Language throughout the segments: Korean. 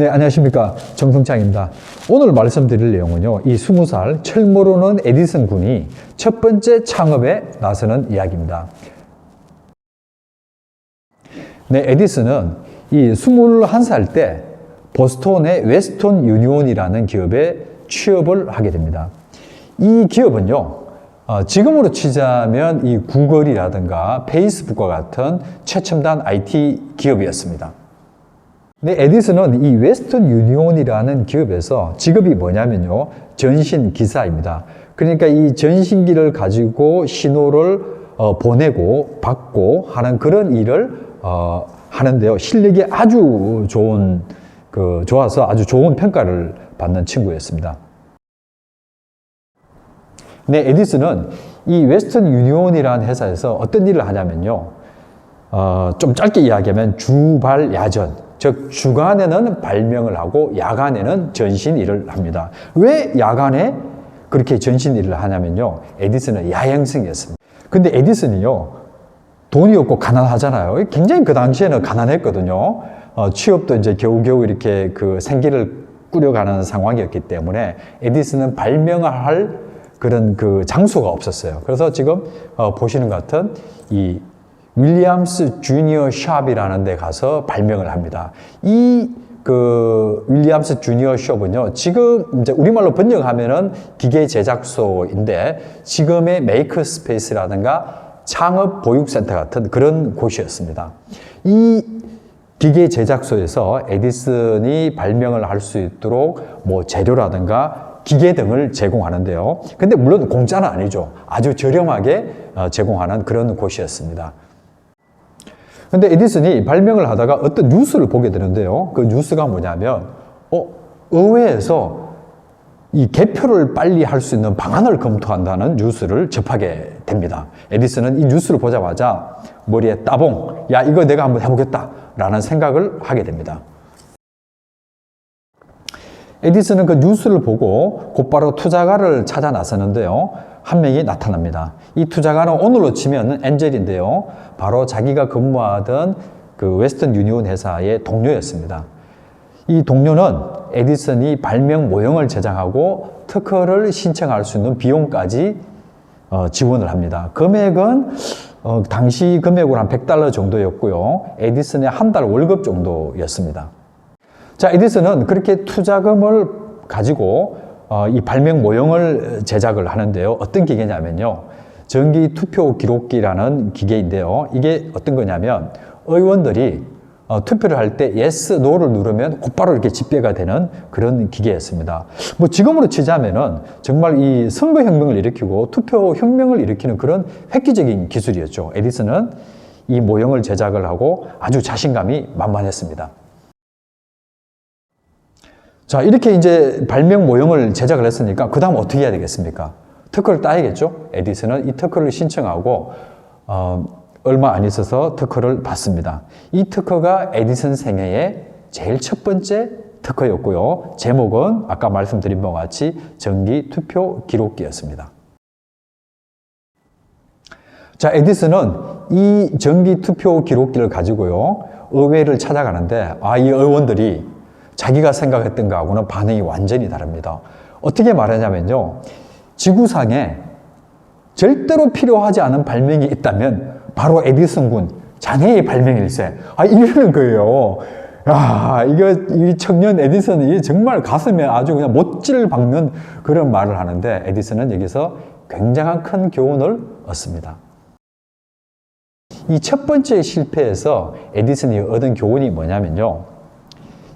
네, 안녕하십니까. 정승창입니다. 오늘 말씀드릴 내용은요, 이 20살 철 모르는 에디슨 군이 첫 번째 창업에 나서는 이야기입니다. 네, 에디슨은 이 21살 때 보스톤의 웨스턴 유니온이라는 기업에 취업을 하게 됩니다. 이 기업은요, 어, 지금으로 치자면 이 구글이라든가 페이스북과 같은 최첨단 IT 기업이었습니다. 네, 에디슨은 이 웨스턴 유니온이라는 기업에서 직업이 뭐냐면요. 전신 기사입니다. 그러니까 이 전신기를 가지고 신호를 어, 보내고 받고 하는 그런 일을 어, 하는데요. 실력이 아주 좋은 그 좋아서 아주 좋은 평가를 받는 친구였습니다. 네, 에디슨은 이 웨스턴 유니온이라는 회사에서 어떤 일을 하냐면요. 어, 좀 짧게 이야기하면 주발 야전, 즉 주간에는 발명을 하고 야간에는 전신 일을 합니다. 왜 야간에 그렇게 전신 일을 하냐면요. 에디슨은 야행성이었습니다. 근데 에디슨이요. 돈이 없고 가난하잖아요. 굉장히 그 당시에는 가난했거든요. 어, 취업도 이제 겨우겨우 이렇게 그 생계를 꾸려가는 상황이었기 때문에 에디슨은 발명할 그런 그 장소가 없었어요. 그래서 지금 어, 보시는 것 같은 이 윌리엄스 주니어 샵이라는 데 가서 발명을 합니다. 이 그 윌리엄스 주니어 숍은요, 지금 이제 우리말로 번역하면은 기계 제작소인데 지금의 메이크 스페이스라든가 창업 보육센터 같은 그런 곳이었습니다. 이 기계 제작소에서 에디슨이 발명을 할 수 있도록 뭐 재료라든가 기계 등을 제공하는데요. 근데 물론 공짜는 아니죠. 아주 저렴하게 어, 제공하는 그런 곳이었습니다. 근데 에디슨이 발명을 하다가 어떤 뉴스를 보게 되는데요. 그 뉴스가 뭐냐면, 어, 의회에서 이 개표를 빨리 할 수 있는 방안을 검토한다는 뉴스를 접하게 됩니다. 에디슨은 이 뉴스를 보자마자 머리에 따봉, 야, 이거 내가 한번 해보겠다. 라는 생각을 하게 됩니다. 에디슨은 그 뉴스를 보고 곧바로 투자가를 찾아 나서는데요. 한 명이 나타납니다. 이 투자가는 오늘로 치면 엔젤인데요. 바로 자기가 근무하던 그 웨스턴 유니온 회사의 동료였습니다. 이 동료는 에디슨이 발명 모형을 제작하고 특허를 신청할 수 있는 비용까지 어, 지원을 합니다. 금액은 어, 당시 금액으로 한 100달러 정도였고요. 에디슨의 한 달 월급 정도였습니다. 자, 에디슨은 그렇게 투자금을 가지고 어, 이 발명 모형을 제작을 하는데요. 어떤 기계냐면요. 전기 투표 기록기라는 기계인데요. 이게 어떤 거냐면 의원들이 어, 투표를 할 때 yes, no를 누르면 곧바로 이렇게 집계가 되는 그런 기계였습니다. 뭐 지금으로 치자면은 정말 이 선거 혁명을 일으키고 투표 혁명을 일으키는 그런 획기적인 기술이었죠. 에디슨은 이 모형을 제작을 하고 아주 자신감이 만만했습니다. 자, 이렇게 이제 발명 모형을 제작을 했으니까 그 다음 어떻게 해야 되겠습니까? 특허를 따야겠죠? 에디슨은 이 특허를 신청하고, 어, 얼마 안 있어서 특허를 받습니다. 이 특허가 에디슨 생애의 제일 첫 번째 특허였고요. 제목은 아까 말씀드린 바와 같이 전기 투표 기록기였습니다. 자, 에디슨은 이 전기 투표 기록기를 가지고요. 의회를 찾아가는데, 아, 이 의원들이 자기가 생각했던 거하고는 반응이 완전히 다릅니다. 어떻게 말하냐면요. 지구상에 절대로 필요하지 않은 발명이 있다면 바로 에디슨 군 자네의 발명일세. 아, 이러는 거예요. 야, 이거, 이 청년 에디슨이 정말 가슴에 아주 그냥 못질 박는 그런 말을 하는데 에디슨은 여기서 굉장한 큰 교훈을 얻습니다. 이 첫 번째 실패에서 에디슨이 얻은 교훈이 뭐냐면요.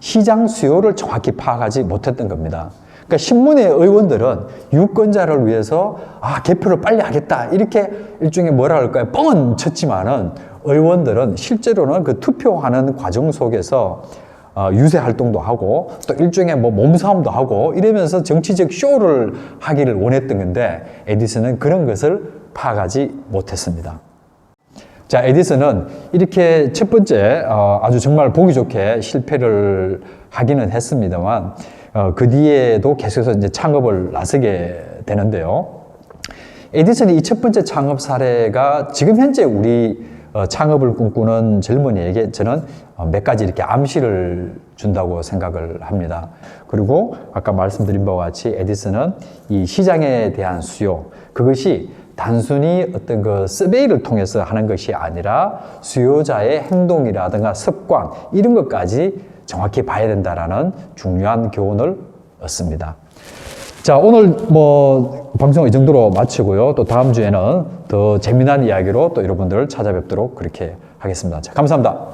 시장 수요를 정확히 파악하지 못했던 겁니다. 그러니까 신문의 의원들은 유권자를 위해서 아 개표를 빨리 하겠다 이렇게 일종의 뭐라 할까요 뻥은 쳤지만은 의원들은 실제로는 그 투표하는 과정 속에서 어, 유세 활동도 하고 또 일종의 뭐 몸싸움도 하고 이러면서 정치적 쇼를 하기를 원했던 건데 에디슨은 그런 것을 파악하지 못했습니다. 자, 에디슨은 이렇게 첫 번째 어, 아주 정말 보기 좋게 실패를 하기는 했습니다만 어, 그 뒤에도 계속해서 이제 창업을 나서게 되는데요. 에디슨의 이첫 번째 창업 사례가 지금 현재 우리 어, 창업을 꿈꾸는 젊은이에게 저는 어, 몇 가지 이렇게 암시를 준다고 생각을 합니다. 그리고 아까 말씀드린 바와 같이 에디슨은 이 시장에 대한 수요, 그것이 단순히 어떤 그 서베이를 통해서 하는 것이 아니라 수요자의 행동이라든가 습관, 이런 것까지 정확히 봐야 된다라는 중요한 교훈을 얻습니다. 자, 오늘 뭐 방송 이 정도로 마치고요. 또 다음 주에는 더 재미난 이야기로 또 여러분들을 찾아뵙도록 그렇게 하겠습니다. 자, 감사합니다.